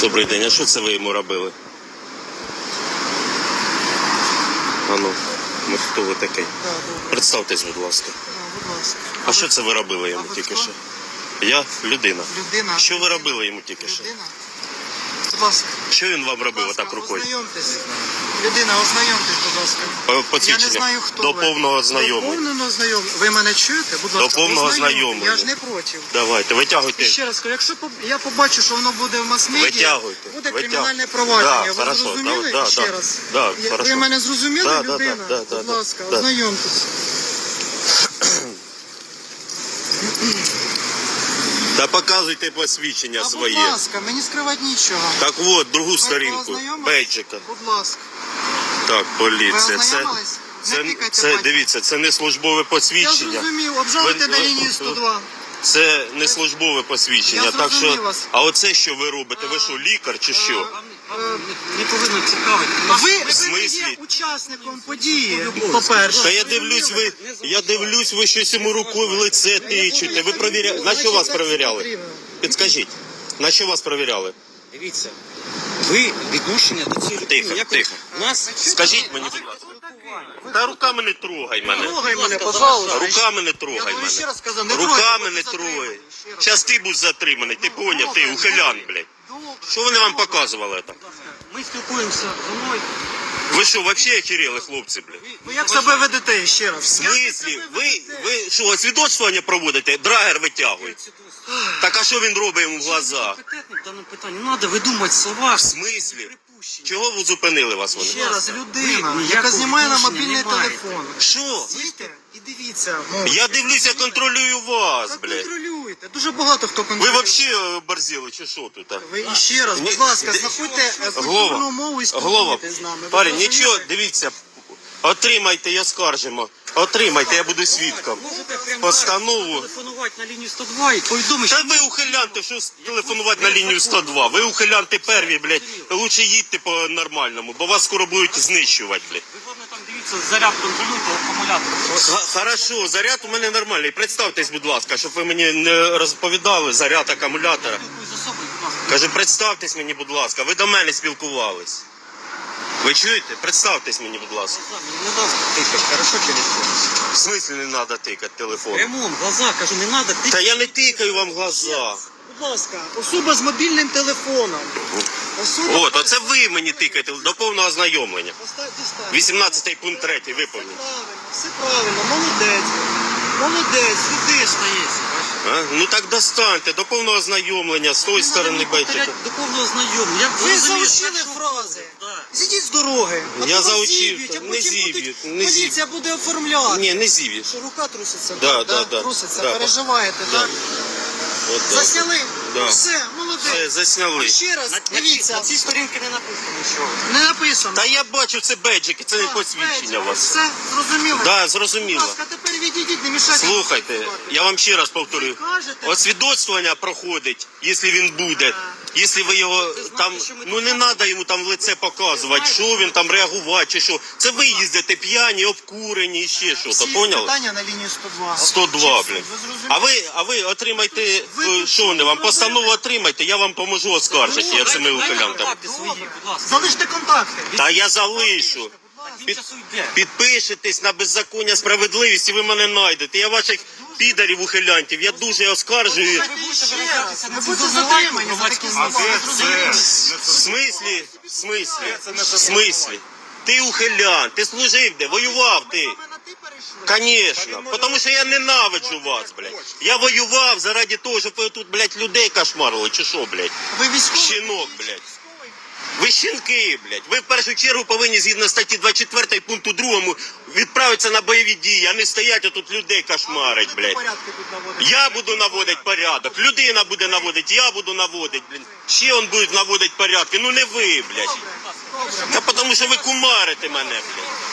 Добрий день, а що це ви йому робили? Ану, ну хто ви такий? Да, добре. Представтесь, будь ласка. Да, будь ласка. А що це ви робили йому тільки що? Я людина. Людина. Що ви робили йому тільки що? Людина. Ласка. Що він вам робив ласка, отак рукою? Ознайомтесь. Людина, ознайомтесь, будь ласка. По- Я не знаю, хто До ви. повного До повного знайомлення. Ви мене чуєте? Будь ласка, повного ознайомте. ознайомлення. Я ж не проти. Давайте, І витягуйте. ще раз кажу, якщо поб- я побачу, що воно буде в мас-медіа, Витягуйте, буде витягуйте. кримінальне провадження. Да, ви хорошо, зрозуміли? да, да, ще да. раз. Да, Я- хорошо. ви мене зрозуміли, Да, да, людина? да, да, Будь ласка, да. ознайомтесь. Показуйте посвідчення А, будь ласка, мені скривати нічого. Так от, другу Ви сторінку. Бейджика. Будь ласка. Так, поліція. Ви Це? Це, це дивіться, це не службове Я посвідчення. зрозумів, обжалуйте на лінії 102. Це не службове посвідчення. Я так що, вас. а оце що ви робите? Ви що, лікар чи що? Не, не повинно цікавити. Ви, В ви смислі? є учасником події, по-перше. Та я дивлюсь, ви я дивлюсь, ви щось йому рукою в лице тичете. Ви провіряли. На що вас перевіряли? Підскажіть, на що вас перевіряли? Дивіться, ви відношення до цієї Тихо, людини, як тихо. у нас Скажіть мені, будь ласка. Та руками не трогай мене. Трогай мене, Будь пожалуйста. Руками не Я трогай ще мене. раз сказав, не трогайте, Руками не трогай. Зараз ти будеш затриманий, ти поняв, ти ухилян, блядь. Що вони вам показували там? ми спілкуємося зі мною. Ви що, взагалі охерели, хлопці, блядь? Ви як себе ведете ще раз? В смислі? Ви, ви що, освідоцтвування проводите? Драгер витягуєте? Так а що він робить йому в глаза? Компетентний в даному питанні. Не треба видумати слова. В смислі? Чого ви зупинили вас вони? Ще раз, людина, Ви яка знімає на мобільний телефон. Що? Стійте і дивіться. ну, Я дивлюся, контролюю вас, блядь. Дуже багато хто Ви контролює. взагалі борзили чи що тут? Ви іще раз, Ні, будь ласка, ди- знаходьте е, культурну мову і голова, спілкуйтесь з нами. Ви парень, розумієте? нічого, дивіться, отримайте, я скаржимо. Отримайте, я буду свідком. Можете прямо Постанову. телефонувати на лінію 102 і повідомити, Та ви ухилянти, що с- телефонувати на лінію 102. Ви ухилянти перві, блядь. Лучше їдьте по нормальному, бо вас скоро будуть знищувати, блядь. ви дивіться, заряд контролюйте акумулятор. Хорошо, заряд у мене нормальний. Представтесь, будь ласка, щоб ви мені не розповідали заряд акумулятора. Спілкуюсь з особою, будь ласка. Кажу, представтесь мені, будь ласка, ви до мене спілкувались. Ви чуєте? Представтесь мені, будь ласка. Мені не дасть тикати, хорошо не В смислі не треба тикати телефон? Прямом, глаза, кажу, не треба тикати. Та я не тикаю вам глаза. Будь ласка, особа з мобільним телефоном. От, оце ви мені тикаєте до повного ознайомлення. Поставте, ставте. 18 пункт 3 Все виповніть. правильно, все правильно, молодець. Молодець, людишна є. А? Ну так достаньте до повного ознайомлення з тої сторони байтика. До повного знайомого. Я Ви заучили фрази. Да. Зійдіть з дороги. А Я то вас заучив, зіб'ють, а не потім зіб'ють, будуть- не Поліція буде оформляти. Ні, не зівіш. Що рука труситься? Да, так, да, да. Труситься, Да. переживаєте, Да. так? От так. Засняли? Да. Все, молодець. Все, засняли. Ще раз, дивіться. на цій сторінці не написано нічого. Не написано. Та я бачу, це беджики, це не Так, посвідчення у вас. Все, зрозуміло? Да, Будь зрозуміло. ласка, тепер відійдіть, не мішайте. Слухайте, я вам ще раз повторюю. Кажете- Освідоцтвування проходить, якщо він буде. Якщо ви його там, ну не треба йому там в лице показувати, що він там реагувати чи що. Це ви їздите п'яні, обкурені і ще що, то поняли? питання на лінії 102. 102, Чисто, блін. А ви, а ви отримайте, е, що вони вам, постанову отримайте, я вам поможу оскаржити, я цими ухилянтами. свої, будь ласка. Залиште контакти. Та я залишу. Він Під- часу йде. Підпишетесь на беззаконня справедливість і ви мене знайдете. Я ваших підарів ухилянтів, я дуже оскаржую. Ви будете затримані за такі слова. місці. ви зрозуміли? В смислі? В смислі? В смислі? Ти ухилян, ти служив де, воював ти. Ми на ти перейшли. Конечно, тому що я ненавиджу вас, блядь. Я воював заради того, щоб ви тут, блядь, людей кошмарили, чи що, блядь? Ви військовий? Щенок, блядь. Ви щенки, блядь. Ви в першу чергу повинні згідно статті 24 пункту 2 відправитися на бойові дії, а не стоять тут людей кошмарить, блядь. Я буду наводити порядок, людина буде наводити, я буду наводити, блядь. Ще он буде наводити порядки, ну не ви, блядь. Та тому що ви кумарите мене, блядь.